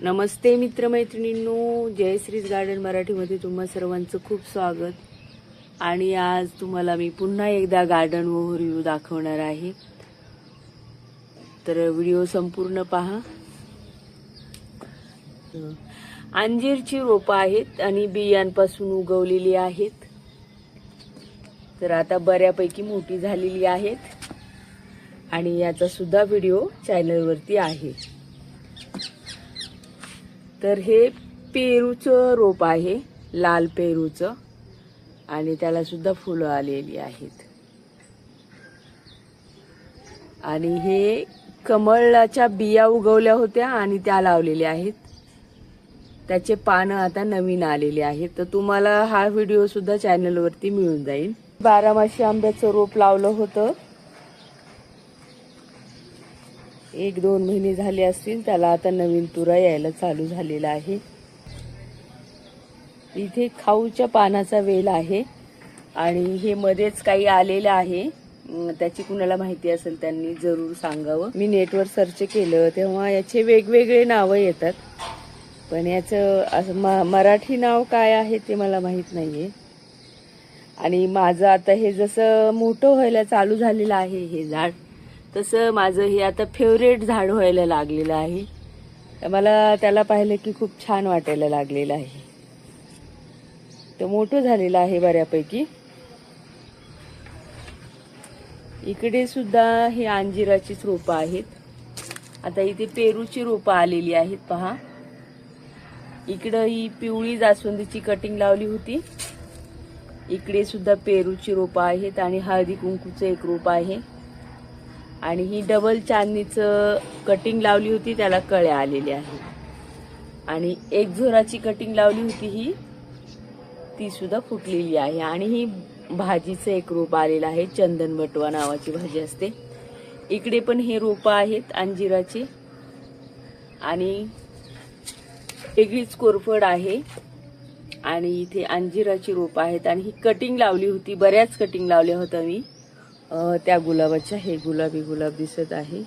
नमस्ते मित्रमैत्रिणींनो जयश्रीज garden मराठीमध्ये तुम्हा सर्वांचं खूप स्वागत. आणि आज तुम्हाला मी पुन्हा एकदा गार्डन ओव्हरव्ह्यू दाखवणार आहे. तर व्हिडिओ संपूर्ण पहा. अंजीरची रोपं आहेत आणि बियांपासून उगवलेली आहेत. तर आता बऱ्यापैकी मोठी झालेली आहेत. आणि याचा सुद्धा व्हिडिओ चॅनलवरती आहे. तर हे पेरूचं रोप आहे लाल पेरूचं. आणि त्याला सुद्धा फुलं आलेली आहेत. आणि हे कमळाच्या बिया उगवल्या होत्या आणि त्या लावलेल्या आहेत. त्याचे पानं आता नवीन आलेले आहेत. तर तुम्हाला हा व्हिडिओ सुद्धा चॅनलवरती मिळून जाईल. बारामाशी आंब्याचं रोप लावलं होतं. एक दोन महिने झाले असतील त्याला आता नवीन तुरा यायला चालू झालेला आहे. इथे खाऊच्या पानाचा वेल आहे आणि हे मध्येच काही आलेलं आहे. त्याची कुणाला माहिती असेल त्यांनी जरूर सांगावं. मी नेटवर सर्च केलं तेव्हा याचे वेगवेगळे नावं येतात. पण याचं असं म- मराठी नाव काय आहे ते मला माहीत नाहीये. आणि माझं आता हे जसं मोठं व्हायला चालू झालेलं आहे हे झाड तसं माझं हे आता फेवरेट झाड व्हायला लागलेलं आहे. तर मला त्याला पाहिलं की खूप छान वाटायला लागलेलं आहे. तर मोठं झालेलं आहे बऱ्यापैकी. इकडे सुद्धा हे अंजिराचीच रोपं आहेत. आता इथे पेरूची रोपं आलेली आहेत पहा. इकडं ही पिवळी जास्वंदीची कटिंग लावली होती. इकडे सुद्धा पेरूची रोपं आहेत आणि हळदी कुंकूचं एक रोप आहे. आणि ही डबल चांदणीचं कटिंग लावली होती त्याला कळ्या आलेल्या आहेत. आणि एक झोराची कटिंग लावली होती ही ती सुद्धा फुटलेली आहे. आणि ही भाजीचं एक रोप आलेलं आहे चंदन बटवा नावाची भाजी असते. इकडे पण हे रोपं आहेत अंजिराचे. आणि वेगळीच कोरफड आहे. आणि इथे अंजिराची रोपं आहेत. आणि ही कटिंग लावली होती बऱ्याच कटिंग लावल्या होत्या मी. त्या गुलाबाच्या हे गुलाबी गुलाब दिसत आहे.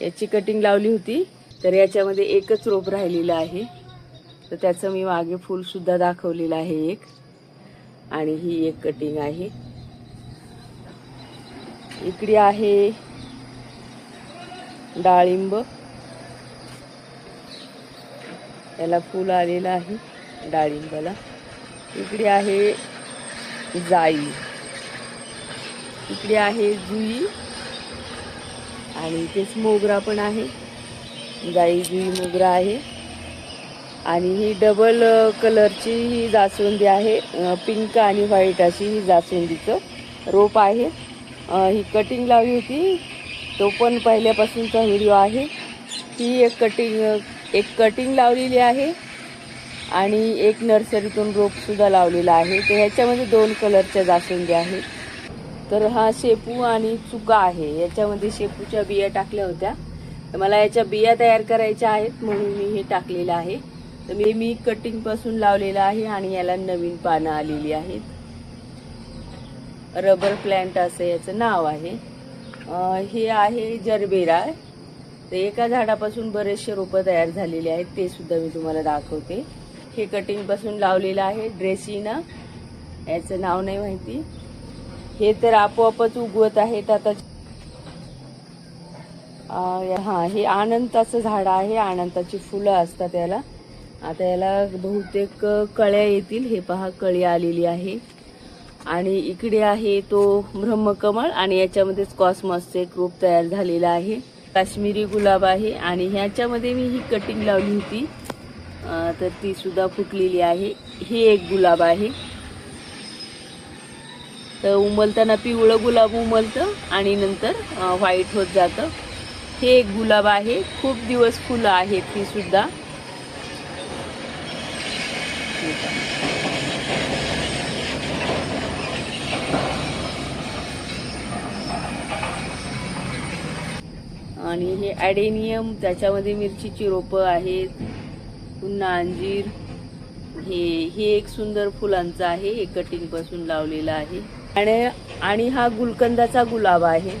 याची कटिंग लावली होती तर याच्यामध्ये एकच रोप राहिलेलं आहे. तर त्याचं मी मागे फूल सुद्धा दाखवलेलं आहे एक. आणि ही एक कटिंग आहे. इकडे आहे डाळिंब. याला फूल आलेलं आहे डाळिंबाला. इकडे आहे जाई. इकडे आहे जुई. आणि इथेच मोगरा पण आहे. जाई जुई मोगरा आहे. आणि ही डबल कलरची ही जास्वंदी आहे. पिंक आणि व्हाईट अशी ही जास्वंदीचं रोप आहे. ही कटिंग लावली होती. तो पण पहिल्यापासूनचा व्हिडिओ आहे. ही एक कटिंग एक कटिंग लावलेली आहे. आणि एक नर्सरीतून रोपसुद्धा लावलेला आहे. तर ह्याच्यामध्ये दोन कलरच्या जास्वंदी आहेत. तर हा शेपू आणि चुका आहे. याच्यामध्ये शेपूच्या बिया टाकल्या होत्या. तर मला याच्या बिया तयार करायच्या आहेत म्हणून मी हे टाकलेलं आहे. तर मी मी कटिंगपासून लावलेलं आहे आणि याला नवीन पानं आलेली आहेत. रबर प्लॅन्ट असं याचं नाव आहे. हे आहे जरबेरा. तर एका झाडापासून बरेचसे रोपं तयार झालेले आहेत. ते सुद्धा मी तुम्हाला दाखवते. हे कटिंगपासून लावलेलं आहे ड्रेसिना याचं नाव नाही माहिती. हे तर आपोआपच उगवत आहेत आता. हां हा हे आनंदाचं झाड आहे आनंदाची फुलं असतात याला. आता याला बहुतेक कळ्या येतील हे पहा कळी आलेली आहे. आणि इकडे आहे तो ब्रह्मकमळ आणि याच्यामध्येच कॉस्मॉसचे एक रूप तयार झालेलं आहे. काश्मीरी गुलाब आहे आणि ह्याच्यामध्ये मी ही कटिंग लावली होती. तर ती सुद्धा फुटलेली आहे. ही एक गुलाब आहे. तर उमलताना पिवळं गुलाब उमलतं आणि नंतर व्हाईट होत जातं. हे एक गुलाब आहे. खूप दिवस फुलं आहेत ही सुद्धा. आणि हे ॲडेनियम त्याच्यामध्ये मिरचीची रोपं आहेत. पुन्हा अंजीर. हे हे एक सुंदर फुलांचं आहे हे कटिंगपासून लावलेलं आहे. आणि आणि हा गुलकंदाचा गुलाब आहे.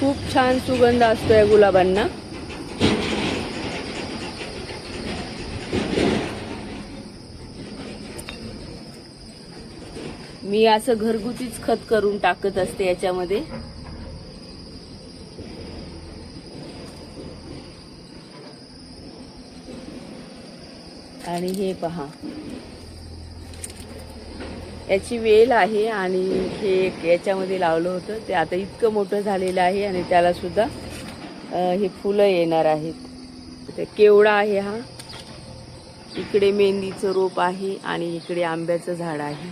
खूप छान सुगंध असतो या गुलाबांना. मी असं घरगुतीच खत करून टाकत असते याच्यामध्ये. आणि हे पहा. याची वेल आहे आणि हे याच्यामध्ये लावलं होतं. ते आता इतकं मोठं झालेलं आहे आणि त्यालासुद्धा हे फुलं येणार आहेत. ते केवडा आहे हा? इकडे मेहंदीचं रोप आहे आणि इकडे आंब्याचं झाड आहे.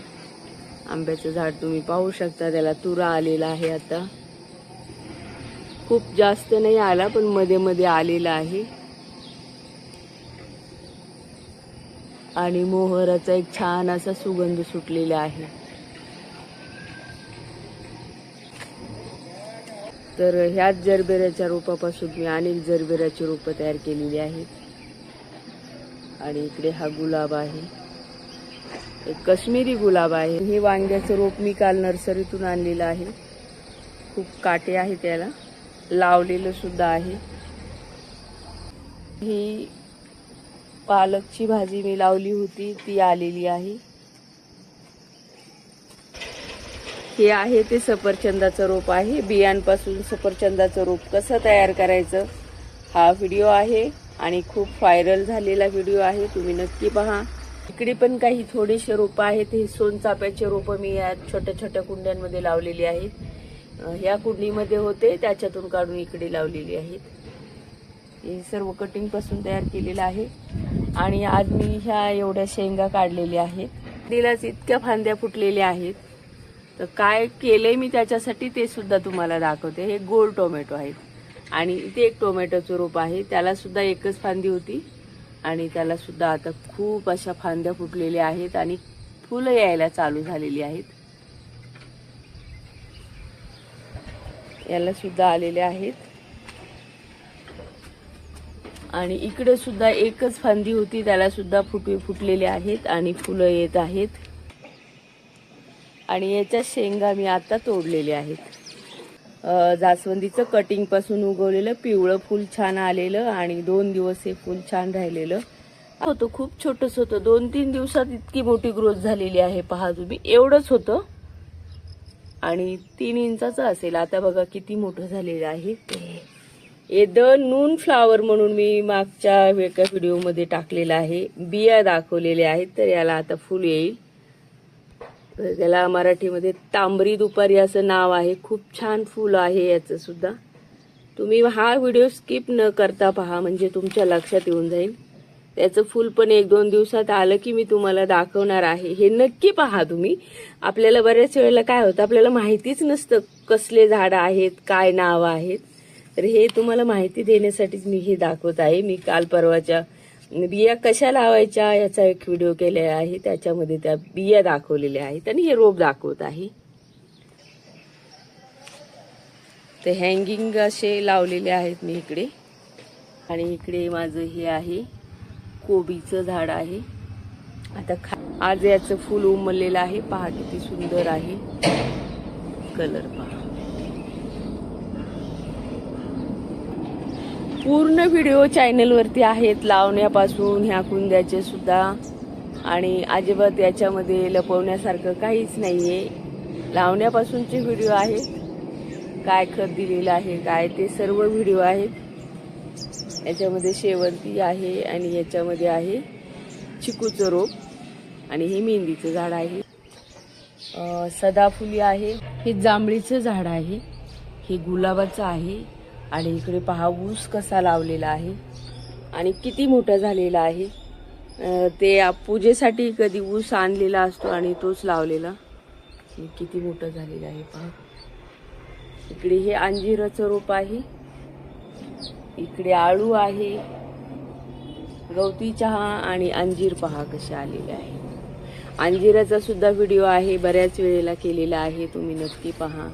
आंब्याचं झाड तुम्ही पाहू शकता त्याला तुरा आलेला आहे आता. खूप जास्त नाही आला पण मध्ये मध्ये आलेला आहे. आणि मोहराचा एक छान असा सुगंध सुटलेला आहे. तर ह्याच जरबेऱ्याच्या रोपापासून मी अनेक जरबेऱ्याची रोपं तयार केलेली आहेत. आणि इकडे हा गुलाब आहे. एक कश्मीरी गुलाब आहे. हे वांग्याचं रोप मी काल नर्सरीतून आणलेलं आहे. खूप काटे आहे त्याला. लावलेलं सुद्धा आहे. ही पालकची भाजी मी लावली होती ती आलेली आहे. हे आहे ते सफरचंदाचं रोप आहे. बियांपासून सफरचंदाचं रोप कसं तयार करायचं हा व्हिडिओ आहे आणि खूप व्हायरल झालेला व्हिडिओ आहे तुम्ही नक्की पहा. इकडे पण काही थोडेसे रोपं आहेत हे सोनचाप्याचे रोपं मी या छोट्या छोट्या कुंड्यांमध्ये लावलेली आहेत. ह्या कुंडीमध्ये होते त्याच्यातून काढून इकडे लावलेली आहेत. हे सर्व कटिंगपासून तयार केलेलं आहे. आणि आज मी ह्या एवढ्या शेंगा काढलेल्या आहेत. दिलाच इतक्या फांद्या फुटलेल्या आहेत. तर काय केलंय मी त्याच्यासाठी ते सुद्धा तुम्हाला दाखवते. हे गोल टोमॅटो आहेत. आणि इथे एक टोमॅटोचं रोप आहे. त्याला सुद्धा एकच फांदी होती. आणि त्याला सुद्धा आता खूप अशा फांद्या फुटलेल्या आहेत आणि फुलं यायला चालू झालेली आहेत. याला सुद्धा आलेले आहेत. आणि इकडे सुद्धा एकच फांदी होती त्याला सुद्धा फुटवे फुटलेले आहेत आणि फुलं येत आहेत. आणि याच्या शेंगा मी आता तोडलेल्या आहेत. जास्वंदीचं कटिंगपासून उगवलेलं पिवळं फूल छान आलेलं आणि दोन दिवस हे फूल छान राहिलेलं. होतं खूप छोटंसं होतं. दोन तीन दिवसात इतकी मोठी ग्रोथ झालेली आहे पहा तुम्ही. एवढंच होतं. आणि तीन इंचाचं असेल. आता बघा किती मोठं झालेलं आहे हे द नून फ्लावर म्हणून मी मागच्या एका व्हिडिओमध्ये टाकलेलं आहे. बिया दाखवलेल्या आहेत तर याला आता फुल येईल. त्याला मराठीमध्ये तांबरी दुपारी असं नाव आहे. खूप छान फुल आहे याचं सुद्धा. तुम्ही हा व्हिडिओ स्किप न करता पहा म्हणजे तुमच्या लक्षात येऊन जाईल. त्याचं फुल पण एक दोन दिवसात आलं की मी तुम्हाला दाखवणार आहे. हे नक्की पहा तुम्ही. आपल्याला बऱ्याच वेळेला काय होतं आपल्याला माहितीच नसतं कसले झाडं आहेत काय नावं आहेत. तर हे तुम्हाला माहिती देण्यासाठीच मी हे दाखवत आहे. मी काल परवाच्या बिया कशा लावायच्या याचा एक व्हिडिओ केलेला आहे. त्याच्यामध्ये त्या बिया दाखवलेल्या आहेत आणि हे रोप दाखवत आहे. ते हँगिंग असे लावलेले आहेत मी इकडे. आणि इकडे माझं हे आहे. कोबीचं झाड आहे. आता खा आज याचं फुल उमललेलं आहे. पहा किती सुंदर आहे. कलर पहा. पूर्ण व्हिडिओ चॅनलवरती आहेत. लावण्यापासून ह्या कुंद्याचे सुद्धा. आणि अजिबात याच्यामध्ये लपवण्यासारखं काहीच नाही आहे लावण्यापासूनचे व्हिडिओ आहेत. काय खत दिलेलं आहे काय ते सर्व व्हिडिओ आहेत. याच्यामध्ये शेवंती आहे आणि याच्यामध्ये आहे चिकूचं रोप आणि हे मेहंदीचं झाड आहे. सदाफुली आहे. हे जांभळीचं झाड आहे. हे गुलाबाचं आहे. आणि इकडे पहा ऊस कसा लावलेला आहे आणि किती मोठा झालेला आहे. ते पूजेसाठी कधी ऊस आणलेला असतो आणि तोच लावलेला. किती मोठा झालेला आहे पहा. इकडे हे अंजिराचं रोप आहे. इकडे आळू आहे. गवती चहा आणि अंजीर पहा कसे आलेले आहे. अंजिराचा सुद्धा व्हिडिओ आहे बऱ्याच वेळेला केलेला आहे. तुम्ही नक्की पहा.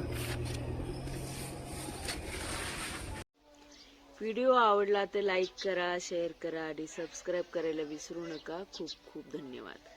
व्हिडिओ आवडला तर लाईक करा शेअर करा आणि सबस्क्राईब करायला विसरू नका. खूप खूप धन्यवाद.